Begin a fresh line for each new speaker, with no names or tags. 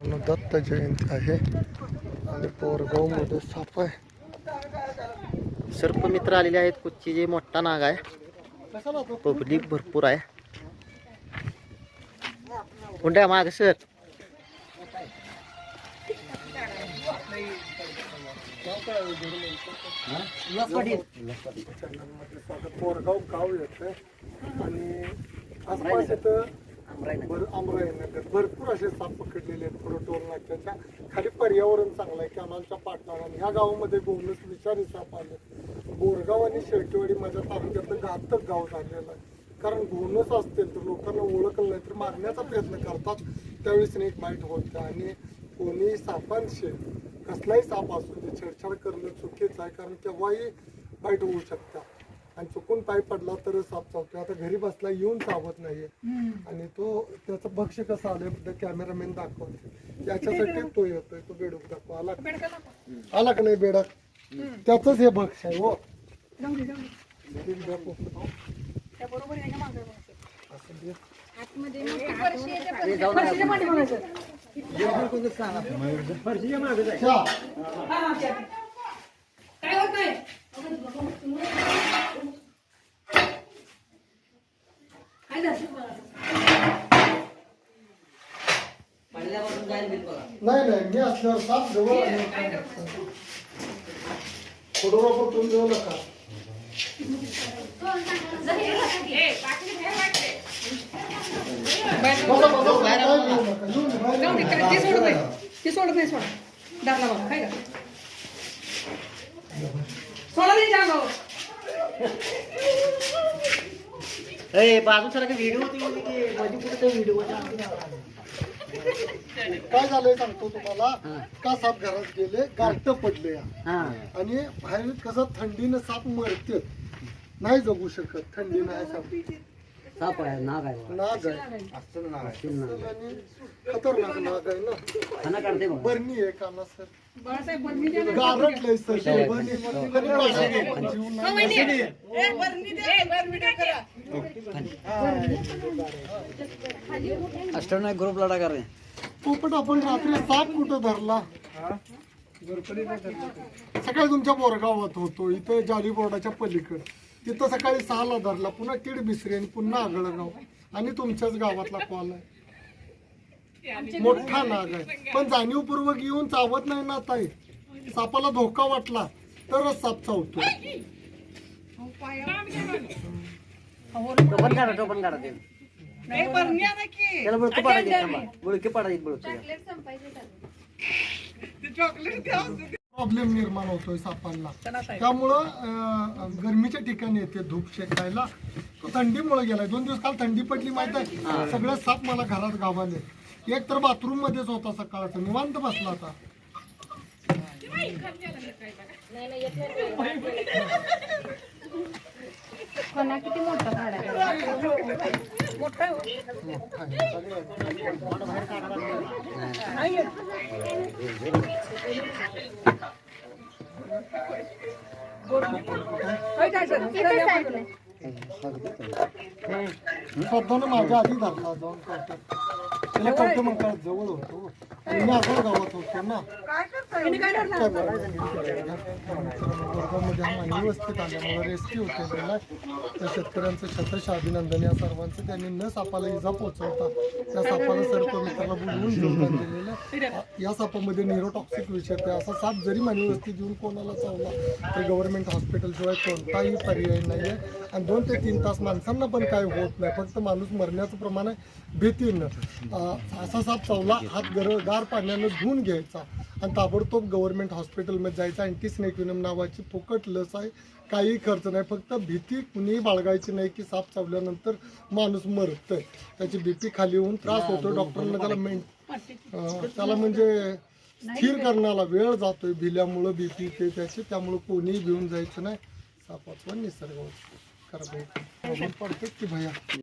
दत्त जयंती आहे. आणि पोरगावमध्ये साप आहे.
सर्पमित्र आलेले आहेत. कुच्ची जे मोठा नाग आहे. पब्लिक भरपूर आहे. कोणत्या माग सर?
पोरगाव गाव येतं. आणि आसपास इथं भर अमराई भरपूर असे साप पकडलेले आहेत पुढं टोल नाक्याच्या खाली पर्यावरण चांगलं आहे कॅनलच्या आणि ह्या गावामध्ये गोमलस विषारी साप आले बोरगाव आणि शेळकेवाडी माझ्या तालुक्यातलं घातक गाव झालेलं आहे. कारण घोणस असतील तर लोकांना ओळखलं नाही तर मारण्याचा प्रयत्न करतात. त्यावेळेस एक बाईट होतं आणि कोणी सापांशी कसलाही साप असू दे छेडछाड करणं चुकीचं आहे कारण केव्हाही बाईट होऊ शकतात. पाय पडला तर साप चावतो आता घरी बसला येऊन चावत नाहीये. आणि तो त्याचं भक्ष कसं आलं कॅमेरामॅन दाखवते त्याच्यासाठी तो येतोय तो बेडूक दाखव आला का? आला का नाही बेडक? त्याच हे भक्ष आहे हो. एक द्या पोपट. असं दे. चहा. नाही नाही मी असल्यावर साप जवळ आले फोटोग्राफर तुम्ही देऊ नका बसा, बसा, बसा. काय घेऊ नका. येऊन जा, बाहेर
जाऊ दे,
येऊन
काय ते सोडत
जा.
नाही ते सोडत नाही सोडा दारला बघा काय का सोडा नाही जा भाऊ
ए बाजू सारखं व्हिडिओमध्ये कुठे व्हिडिओ
काय झालंय सांगतो तुम्हाला? का साप घरात गेले? गारट पडले आणि बाहेर कसं थंडीनं साप मरते नाही जगू शकत. थंडीनं आहे साप.
साप आहे नाग आहे.
नाग आहे. अस्सल आणि खतरनाक नाग आहे ना?
खाना काढते बघ.
बरणी आहे काना सर.
बाळासाहेब बर्मी द्या ना.
सर. बरणी? जीव नाही.
लढा कर
पोपट आपण रात्री साप कुठं धरला? सकाळी तुमच्या बोरगावात होतो इथं जाली बोर्डाच्या पलीकडे. तिथं सकाळी सहाला धरला पुन्हा किड बिसरी आणि पुन्हा आगळगाव. आणि तुमच्याच गावातला कॉल आहे. मोठा नाग आहे. पण जाणीवपूर्वक येऊन चावत नाही ना ताई. सापाला धोका वाटला तरच साप चावतो
टोपण काढा टोपन काढा ते.
नाही, बर्मी आणा की.
त्याला बुळकी पाडायची थांबा. बुळकी पाडायची बुळकी
ते चॉकलेट.
प्रॉब्लेम निर्माण होतोय सापांना. त्यामुळं गरमीच्या ठिकाणी येते धूप शेकायला. तो थंडीमुळे गेलाय. दोन दिवस काल थंडी पडली माहीत आहे? सगळे साप मला घरात गावाले एक तर बाथरूम मध्येच होता सकाळचा. निवांत बसला होता.
कोणा किती मोठा
सध्या माझ्या आधी धरला जाऊन करतो मग जवळ होतो मी असं गावात होतो ना हा आल्यामुळे रेस्क्यू होते त्या शेतकऱ्यांचं छत्रश अभिनंदन या सर्वांचं. त्यांनी न सापाला इजा पोहोचवता त्या सापाला सर्प मित्राला बोलवून जीवदान दिलेलं या सापामध्ये न्यूरोटॉक्सिक विषय असा साप जरी मानवी देऊन कोणाला चावला तर गव्हर्नमेंट हॉस्पिटलशिवाय कोणताही पर्याय नाही आहे आणि दोन ते तीन तास माणसांना पण काय होत नाही. फक्त माणूस मरण्याचं प्रमाण आहे भीतीनं. असा साप चावला हात गर गार पाण्यानं धुवून घ्यायचा. आणि ताबडतोब गव्हर्नमेंट हॉस्पिटलमध्ये जायचं. अँटीस्नेक्युनम नावाची फुकट लस आहे. काही खर्च नाही. फक्त भीती कुणीही बाळगायची नाही की साप चावल्यानंतर माणूस मरतोय. त्याची बीपी खाली होऊन त्रास होतो डॉक्टरांना त्याला मेन त्याला म्हणजे स्थिर करण्याला वेळ जातोय. भिल्यामुळं बीपी ते त्याची. त्यामुळं कोणीही भिवून जायचं नाही. सापाचं निसर्ग. पडतात की भया?